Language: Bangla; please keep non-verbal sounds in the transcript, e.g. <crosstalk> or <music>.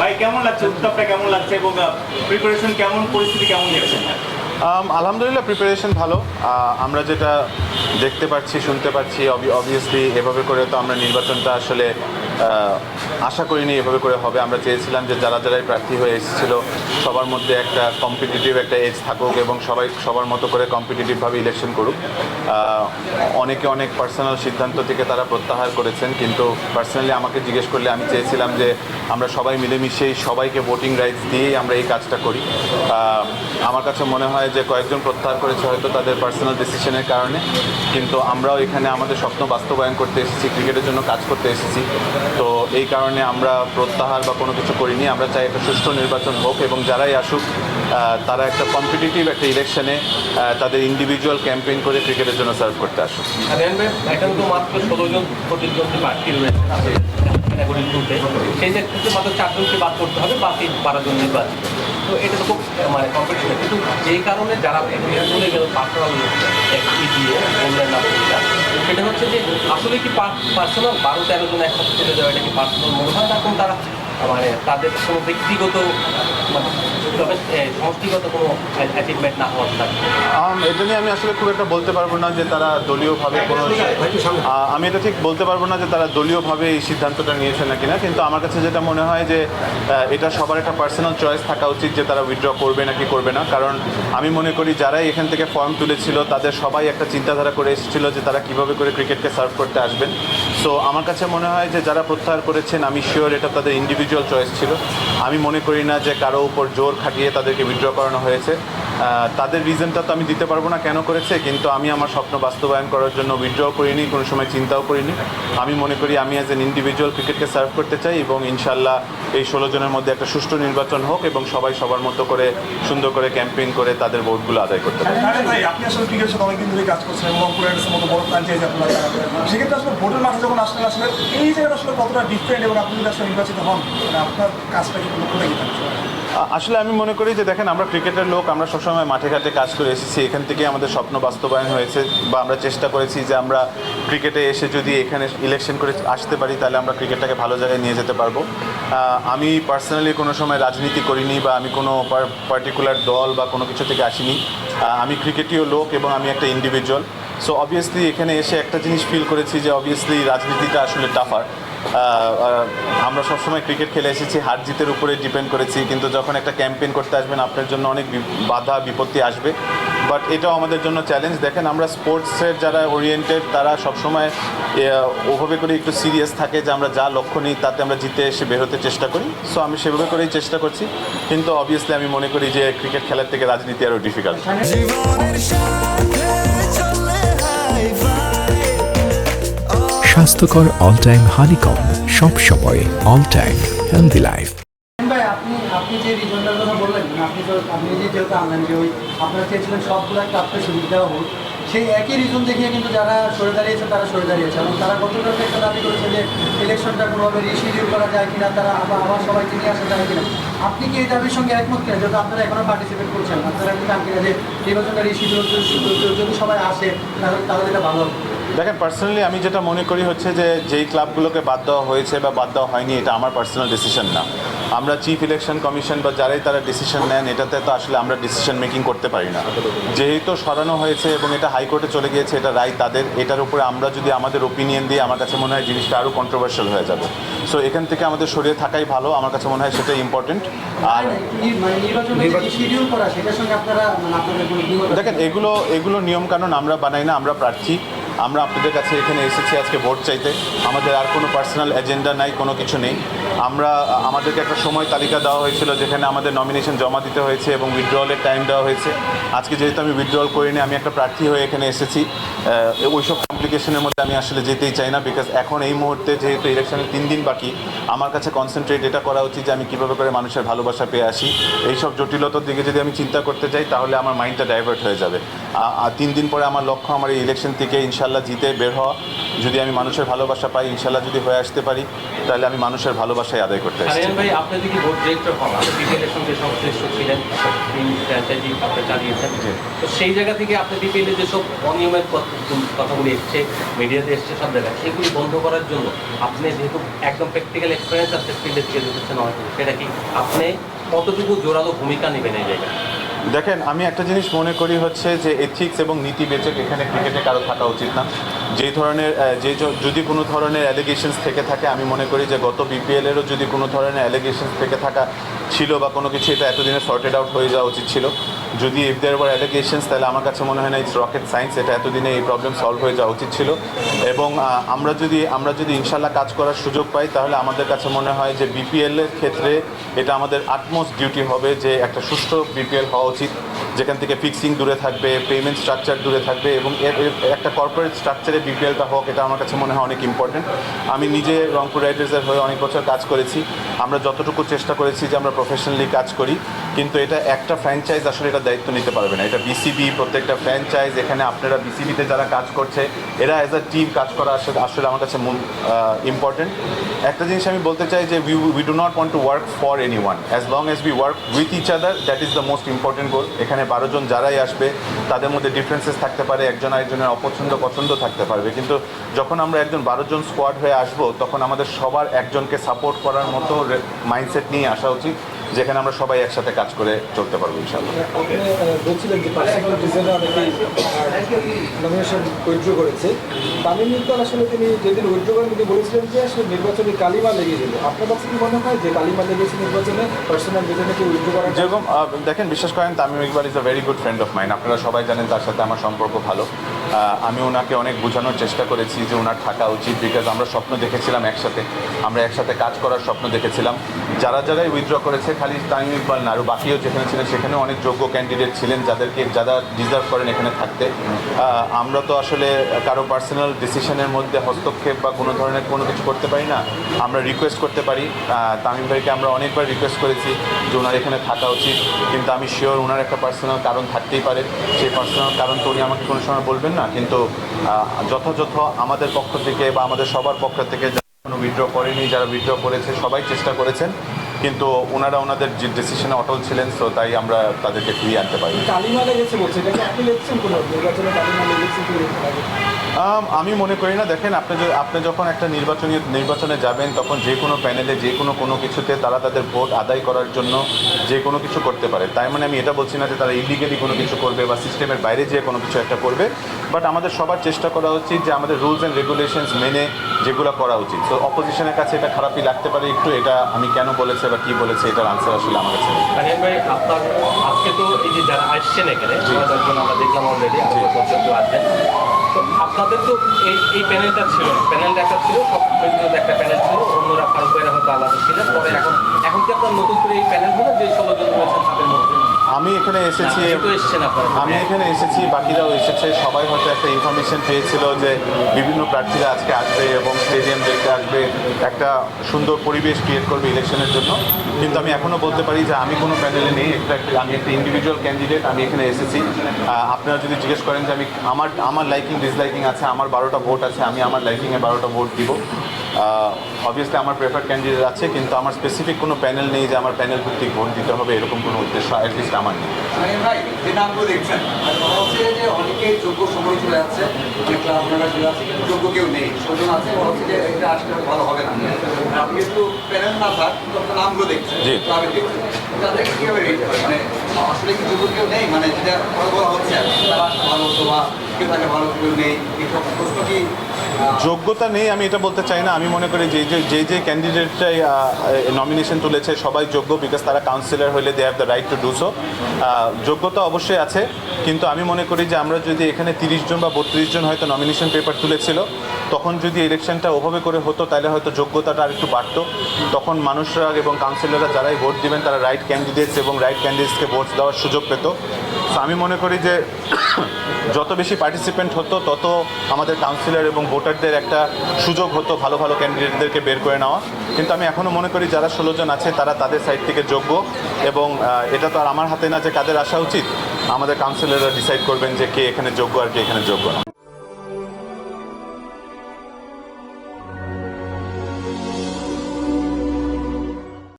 ভাই, কেমন লাগছে? উত্তাপটা কেমন লাগছে এবং প্রিপারেশন কেমন, পরিস্থিতি কেমন দেখছেন আলহামদুলিল্লাহ প্রিপারেশন ভালো। আমরা যেটা দেখতে পাচ্ছি, শুনতে পাচ্ছি অবভিয়াসলি এভাবে করে তো আমরা নির্বাচনটা আসলে আশা করিনি এভাবে করে হবে। আমরা চেয়েছিলাম যে যারা যারাই প্রার্থী হয়ে এসেছিল, সবার মধ্যে একটা কম্পিটিটিভ একটা এজ থাকুক এবং সবাই সবার মতো করে কম্পিটিটিভভাবে ইলেকশন করুক। অনেকে অনেক পার্সোনাল সিদ্ধান্ত থেকে তারা প্রত্যাহার করেছেন, কিন্তু পার্সোনালি আমাকে জিজ্ঞেস করলে আমি চেয়েছিলাম যে আমরা সবাই মিলেমিশেই সবাইকে ভোটিং রাইটস দিয়েই আমরা এই কাজটা করি। আমার কাছে মনে হয় যে কয়েকজন প্রত্যাহার করেছে হয়তো তাদের পার্সোনাল ডিসিশনের কারণে, কিন্তু আমরাও এখানে আমাদের স্বপ্ন বাস্তবায়ন করতে এসেছি, ক্রিকেটের জন্য কাজ করতে এসেছি। তো এই কারণে আমরা প্রত্যাহার বা কোনো কিছু করিনি। আমরা চাই একটা সুষ্ঠু নির্বাচন হোক এবং যারাই আসুক তারা একটা কম্পিটিটিভ একটা ইলেকশনে তাদের ইন্ডিভিজুয়াল ক্যাম্পেইন করে ক্রিকেটের জন্য সার্ভ করতে আসুক। এখন তো মাত্র প্রতিদ্বন্দ্বী প্রার্থী রয়েছে। ক্যাটাগরি টুতে সেই ক্ষেত্রে মাত্র চারজনকে বাদ করতে হবে, বাকি বারোজন নির্বাচিত তো এটা তো খুব মানে কম্পিটিশন কিন্তু যেই কারণে যারা বলে গেল পার্সোনাল ই দিয়ে বললেন সেটা হচ্ছে যে আসলে কি পার্সোনাল বারো তেরো জন একসাথে চলে যাওয়া, এটা কি পার্সোনাল মনে হয় না তারা মানে তাদের কোনো ব্যক্তিগত মানে তবে এ, সমষ্টিগত কোনো অ্যাচিভমেন্ট না হওয়ার এটা নিয়ে আমি আসলে খুব একটা বলতে পারব না যে তারা দলীয়ভাবে কোনো আমি এটা ঠিক বলতে পারব না যে তারা দলীয়ভাবে এই সিদ্ধান্তটা নিয়েছে নাকি না কিন্তু আমার কাছে যেটা মনে হয় যে এটা সবার একটা পার্সোনাল চয়েস থাকা উচিত যে তারা উইথড্র করবে নাকি করবে না। কারণ আমি মনে করি যারাই এখান থেকে ফর্ম তুলেছিল তাদের সবাই একটা চিন্তাধারা করে এসেছিল যে তারা কীভাবে করে ক্রিকেটকে সার্ভ করতে আসবেন। সো আমার কাছে মনে হয় যে যারা প্রত্যাহার করেছেন, আমি শিওর এটা তাদের ইন্ডিভিজুয়াল চয়েস ছিল। আমি মনে করি না যে কারও উপর জোর খাটিয়ে তাদেরকে উইথড্র করানো হয়েছে। তাদের রিজনটা তো আমি দিতে পারব না কেন করেছে, কিন্তু আমি আমার স্বপ্ন বাস্তবায়ন করার জন্য উইথড্র করিনি, কোনো সময় চিন্তাও করিনি। আমি মনে করি আমি অ্যাজ এন ইন্ডিভিজুয়াল ক্রিকেটকে সার্ভ করতে চাই এবং ইনশাল্লাহ এই ষোলো জনের মধ্যে একটা সুষ্ঠু নির্বাচন হোক এবং সবাই সবার মতো করে, সুন্দর করে ক্যাম্পেইন করে তাদের ভোটগুলো আদায় করতে পারে। আপনি আসলে এই কতটা এবং আসলে আমি মনে করি যে দেখেন, আমরা ক্রিকেটের লোক, আমরা সবসময় মাঠে ঘাটে কাজ করে এসেছি। এখান থেকে আমাদের স্বপ্ন বাস্তবায়ন হয়েছে বা আমরা চেষ্টা করেছি যে আমরা ক্রিকেটে এসে যদি এখানে ইলেকশন করে আসতে পারি, তাহলে আমরা ক্রিকেটটাকে ভালো জায়গায় নিয়ে যেতে পারব। আমি পার্সোনালি কোনো সময় রাজনীতি করিনি বা আমি কোনো পার্টিকুলার দল বা কোনো কিছু থেকে আসিনি। আমি ক্রিকেটীয় লোক এবং আমি একটা ইন্ডিভিজুয়াল সো অবভিয়াসলি এখানে এসে একটা জিনিস ফিল করেছি যে অবভিয়াসলি রাজনীতিটা আসলে টাফার আমরা সবসময় ক্রিকেট খেলে এসেছি, হার জিতের উপরে ডিপেন্ড করেছি, কিন্তু যখন একটা ক্যাম্পেইন করতে আসবেন, আপনার জন্য অনেক বাধা, বিপত্তি আসবে। বাট এটাও আমাদের জন্য চ্যালেঞ্জ দেখেন, আমরা স্পোর্টসের যারা ওরিয়েন্টেড তারা সবসময় ওভাবে করে একটু সিরিয়াস থাকে যে আমরা যা লক্ষ্য নিই, তাতে আমরা জিতে এসে বেরোতে চেষ্টা করি। সো আমি সেভাবে করেই চেষ্টা করছি। কিন্তু অবভিয়াসলি আমি মনে করি যে ক্রিকেট খেলার থেকে রাজনীতি আরও ডিফিকাল্ট স্বাস্থ্যকর অল টাইম হানিকম সব সময় অল টাইম হেলদি লাইফ আপনি আপনি যে রিজনটার কথা বললেন মানে আপনি আপনি যে যেহেতু আনলেন ওই আপনারা চেয়েছিলেন সবগুলো ক্লাবকে সুবিধা হোক, সেই একই রিজন দেখিয়ে কিন্তু যারা সরে দাঁড়িয়েছে, তারা সরে দাঁড়িয়েছে। এবং তারা গতকালকে একটা দাবি করেছে যে ইলেকশনটা কোনোভাবে রিশিডিউল করা যায় কিনা, তারা আবার আবার সবাইকে নিয়ে আসা যায় কিনা। আপনি কি এই দাবির সঙ্গে একমত কিনা? যেহেতু আপনারা এখনও পার্টিসিপেট করছেন, আপনারা কি চান কিনা যে নির্বাচনটা রিশিডিউল যদি সবাই আসে, তাহলে তাহলে এটা ভালো হবে। দেখেন পার্সোনালি আমি যেটা মনে করি হচ্ছে যে যেই ক্লাবগুলোকে বাদ দেওয়া হয়েছে বা বাদ দেওয়া হয়নি এটা আমার পার্সোনাল ডিসিশন না। আমরা চিফ ইলেকশন কমিশন বা যারাই তারা ডিসিশন নেন এটাতে তো আসলে আমরা ডিসিশন মেকিং করতে পারি না। যেহেতু সরানো হয়েছে এবং এটা হাইকোর্টে চলে গিয়েছে এটা রায় তাদের এটার উপরে আমরা যদি আমাদের ওপিনিয়ন দিই আমার কাছে মনে হয় জিনিসটা আরও কন্ট্রোভার্সিয়াল হয়ে যাবে। সো এখান থেকে আমাদের সরিয়ে থাকাই ভালো আমার কাছে মনে হয় সেটাই ইম্পর্টেন্ট আর মানে নির্বাচনটা রিশিডিউল করা সেটার সঙ্গে আপনারা মানে? দেখেন এগুলো এগুলো নিয়মকানুন আমরা বানাই না আমরা প্রার্থী। আমরা আপনাদের কাছে এখানে এসেছি আজকে ভোট চাইতে। আমাদের আর কোনো পার্সোনাল এজেন্ডা নাই, কোনো কিছু নেই। আমরা আমাদেরকে একটা সময় তালিকা দেওয়া হয়েছিল যেখানে আমাদের নমিনেশন জমা দিতে হয়েছে এবং উইথড্রলের টাইম দেওয়া হয়েছে। আজকে যেহেতু আমি উইথড্রল করিনি আমি একটা প্রার্থী হয়ে এখানে এসেছি। আহ, ওইসব কমপ্লিকেশনের মধ্যে আমি আসলে যেতেই চাই না বিকজ এখন এই মুহূর্তে যেহেতু ইলেকশনের তিন দিন বাকি আমার কাছে কনসেন্ট্রেট এটা করা উচিত যে আমি কীভাবে করে মানুষের ভালোবাসা পেয়ে আসি। এইসব জটিলতার দিকে যদি আমি চিন্তা করতে যাই তাহলে আমার মাইন্ডটা ডাইভার্ট হয়ে যাবে। আর তিন দিন পরে আমার লক্ষ্য আমার এই ইলেকশন থেকে ইনশাল্লাহ জিতে বের হওয়া। যদি আমি মানুষের ভালোবাসা পাই ইনশাল্লাহ যদি হয়ে আসতে পারি তাহলে আমি মানুষের ভালোবাসা ভালোবাসায় আদায় করতে আরিয়ান ভাই আপনি যদি ভোট ডিরেক্টর হন আপনি বিপিএল এর সঙ্গে সংশ্লিষ্ট ছিলেন ফ্র্যাঞ্চাইজি আপনি চালিয়েছেন। তো সেই জায়গা থেকে আপনি বিপিএল এর যেসব অনিয়মের কথাগুলি এসছে মিডিয়াতে এসছে সব জায়গায় সেগুলি বন্ধ করার জন্য আপনি যেহেতু একদম প্র্যাকটিক্যাল এক্সপিরিয়েন্স আছে ফিল্ডে থেকে দেখেছেন অনেক সেটা কি আপনি কতটুকু জোরালো ভূমিকা নেবেন এই জায়গায়? দেখেন আমি একটা জিনিস মনে করি হচ্ছে যে এথিক্স এবং নীতি বেচক এখানে ক্রিকেটে কারও থাকা উচিত না। যেই ধরনের যে যদি কোনো ধরনের অ্যালিগেশনস থেকে থাকে, আমি মনে করি যে গত বিপিএলেরও যদি কোনো ধরনের অ্যালিগেশনস থেকে থাকা ছিল বা কোনো কিছু, এটা এতদিনে সর্টেড আউট হয়ে যাওয়া উচিত ছিল। যদি ইফ দেয়ার ওয়ার অ্যালিগেশনস তাহলে আমার কাছে মনে হয় না ইটস রকেট সায়েন্স এটা এতদিনে এই প্রবলেম সলভ হয়ে যাওয়া উচিত ছিল। এবং আমরা যদি আমরা যদি ইনশাল্লাহ কাজ করার সুযোগ পাই, তাহলে আমাদের কাছে মনে হয় যে বিপিএলের ক্ষেত্রে এটা আমাদের আটমোস্ট ডিউটি হবে যে একটা সুষ্ঠু বিপিএল হওয়া উচিত, যেখান থেকে ফিক্সিং দূরে থাকবে পেমেন্ট স্ট্রাকচার দূরে থাকবে এবং একটা কর্পোরেট স্ট্রাকচারে বিপিএলটা হোক, এটা আমার কাছে মনে হয় অনেক ইম্পর্টেন্ট আমি নিজে রংপুর রাইডার্সের হয়ে অনেক বছর কাজ করেছি। আমরা যতটুকু চেষ্টা করেছি যে আমরা প্রফেশনালি কাজ করি, কিন্তু এটা একটা ফ্র্যাঞ্চাইজ আসলে এটা দায়িত্ব নিতে পারবে না। এটা বিসিবি প্রত্যেকটা ফ্র্যাঞ্চাইজ এখানে আপনারা বিসিবিতে যারা কাজ করছে, এরা অ্যাজ আ টিম কাজ করা আসলে আসলে আমার কাছে ইম্পর্টেন্ট একটা জিনিস আমি বলতে চাই যে we we do not want to work for any one as long as we work with each other that is the most important goal এখানে বারো জন যারাই আসবে, তাদের মধ্যে ডিফারেন্সেস থাকতে পারে, একজন আরেকজনের অপছন্দ পছন্দ থাকতে পারবে। কিন্তু যখন আমরা একজন বারো জন স্কোয়াড হয়ে আসব তখন আমাদের সবার একজনকে সাপোর্ট করার মতো মাইন্ডসেট নিয়ে আসা উচিত যেখানে আমরা সবাই একসাথে কাজ করে চলতে পারব ইনশাল্লাহ আপনি বলছিলেন যে পার্সোনাল রিজনে নমিনেশন উইথড্র করেছে। তামিম ইকবাল আসলে তিনি যেদিন উইথড্র করেন তিনি বলেছিলেন যে আসলে নির্বাচনে কালিমা লেগে যাবে আপনার কাছে কি মনে হয় যে কালিমা লেগেছে নির্বাচনে? পার্সোনাল উইথড্র যেরকম দেখেন বিশ্বাস করেন Tamim Iqbal is a very good friend of mine আপনারা সবাই জানেন তার সাথে আমার সম্পর্ক ভালো। আমি ওনাকে অনেক বোঝানোর চেষ্টা করেছি যে ওনার থাকা উচিত বিকজ আমরা স্বপ্ন দেখেছিলাম একসাথে। আমরা একসাথে কাজ করার স্বপ্ন দেখেছিলাম। যারা যারাই উইথড্র করেছে, খালি তামিম ইকবাল না আরও বাকিও যেখানে ছিলেন সেখানে অনেক যোগ্য ক্যান্ডিডেট ছিলেন যাদেরকে, যারা ডিজার্ভ করেন এখানে থাকতে। আমরা তো আসলে কারও পার্সোনাল ডিসিশনের মধ্যে হস্তক্ষেপ বা কোনো ধরনের কোনো কিছু করতে পারি না। আমরা রিকোয়েস্ট করতে পারি। তামিম ভাইকে আমরা অনেকবার রিকোয়েস্ট করেছি যে ওনার এখানে থাকা উচিত। কিন্তু আমি শিওর ওনার একটা পার্সোনাল কারণ থাকতেই পারে। সেই পার্সোনাল কারণ তো উনি আমাকে কোনো সময় বলবেন না। কিন্তু যথাযথ আমাদের পক্ষ থেকে বা আমাদের সবার পক্ষ থেকে যারা কোনো উইথড্র করেনি যারা উইথড্র করেছে সবাই চেষ্টা করেছেন কিন্তু ওনারা ওনাদের যে ডিসিশনে অটল ছিলেন সো তাই আমরা তাদেরকে ফিরিয়ে আনতে পারি। আম, মনে করি না দেখেন আপনি আপনি যখন একটা নির্বাচনী নির্বাচনে যাবেন তখন যে কোনো প্যানেলে যে কোনো কোনো কিছুতে তারা তাদের ভোট আদায় করার জন্য যে কোনো কিছু করতে পারে। তাই মানে আমি এটা বলছি না যে তারা ইলিগেলি কোনো কিছু করবে বা সিস্টেমের বাইরে যেয়ে কোনো কিছু একটা করবে। বাট আমাদের সবার চেষ্টা করা উচিত যে আমাদের রুলস অ্যান্ড রেগুলেশনস মেনে যেগুলো করা উচিত। তো অপোজিশনের কাছে এটা খারাপই লাগতে পারে একটু এটা আমি কেন বলেছে বা কী বলেছে এটার আনসার আসলে আমার কাছে ভাই আপনার আজকে তো এই যে যারা আসছেন এখানে আমরা দেখলাম অলরেডি আরও দশজন তো আসবেন তো আপনাদের তো এই এই প্যানেলটা ছিল প্যানেলটা একটা ছিল সব একটা প্যানেল ছিল অন্যরা ফারুক ভাইরা হয়তো আলাদা ছিলেন। পরে এখন এখন কি আপনার নতুন করে এই প্যানেল হলো যে ষোলো জন রয়েছেন তাদের মধ্যে? আমি এখানে এসেছি আমি এখানে এসেছি বাকিরাও এসেছে। সবাই হয়তো একটা ইনফরমেশন পেয়েছিল যে বিভিন্ন প্রার্থীরা আজকে আসবে এবং স্টেডিয়াম দেখতে আসবে। একটা সুন্দর পরিবেশ ক্রিয়েট করবে ইলেকশনের জন্য। কিন্তু আমি এখনও বলতে পারি যে আমি কোনো প্যানেলে নেই। একটা- আমি একটা ইন্ডিভিজুয়াল ক্যান্ডিডেট আমি এখানে এসেছি। আপনারা যদি জিজ্ঞেস করেন যে আমি আমার আমার লাইকিং ডিসলাইকিং আছে আমার বারোটা ভোট আছে আমি আমার লাইকিংয়ে বারোটা ভোট দিব। অবভিয়াসলি আমার প্রেফার ক্যান্ডিডেট আছে কিন্তু আমার স্পেসিফিক কোনো প্যানেল নেই যে আমার প্যানেল ভিত্তিক ভোট দিতে হবে এরকম কোনো উদ্দেশ্য অ্যাটলিস্ট আমার নেই। জি। কীভাবে করে মানে আসলে কেউ নেই? মানে যেটা কথা বলা হচ্ছে, তারা ভালো কেউ তাকে ভালো কেউ নেই প্রশ্ন কি যোগ্যতা নেই, আমি এটা বলতে চাই না। আমি মনে করি যে যে যে যে ক্যান্ডিডেটটাই নমিনেশন তুলেছে, সবাই যোগ্য বিকজ তারা কাউন্সিলর হলে they have the right to do so যোগ্যতা অবশ্যই আছে, কিন্তু আমি মনে করি যে, আমরা যদি এখানে তিরিশ জন বা বত্রিশ জন হয়তো নমিনেশন পেপার তুলেছিল তখন যদি ইলেকশনটা ওভাবে করে হতো, তাহলে হয়তো যোগ্যতাটা আর একটু বাড়তো। তখন মানুষরা এবং কাউন্সিলররা যারাই ভোট দিবেন, তারা রাইট ক্যান্ডিডেটস এবং রাইট ক্যান্ডিডেটসকে ভোট দেওয়ার সুযোগ পেত। আমি মনে করি যে <coughs> যত বেশি পার্টিসিপেন্ট হতো, তত আমাদের কাউন্সিলর এবং ভোটারদের একটা সুযোগ হতো ভালো ভালো ক্যান্ডিডেটদেরকে বের করে নেওয়া। কিন্তু আমি এখনও মনে করি যারা ষোলো জন আছে, তারা তাদের সাইড থেকে যোগ্য এবং এটা তো আর আমার হাতে না যে কাদের আসা উচিত। আমাদের কাউন্সিলররা ডিসাইড করবেন যে কে এখানে যোগ্য আর কে এখানে যোগ্য না।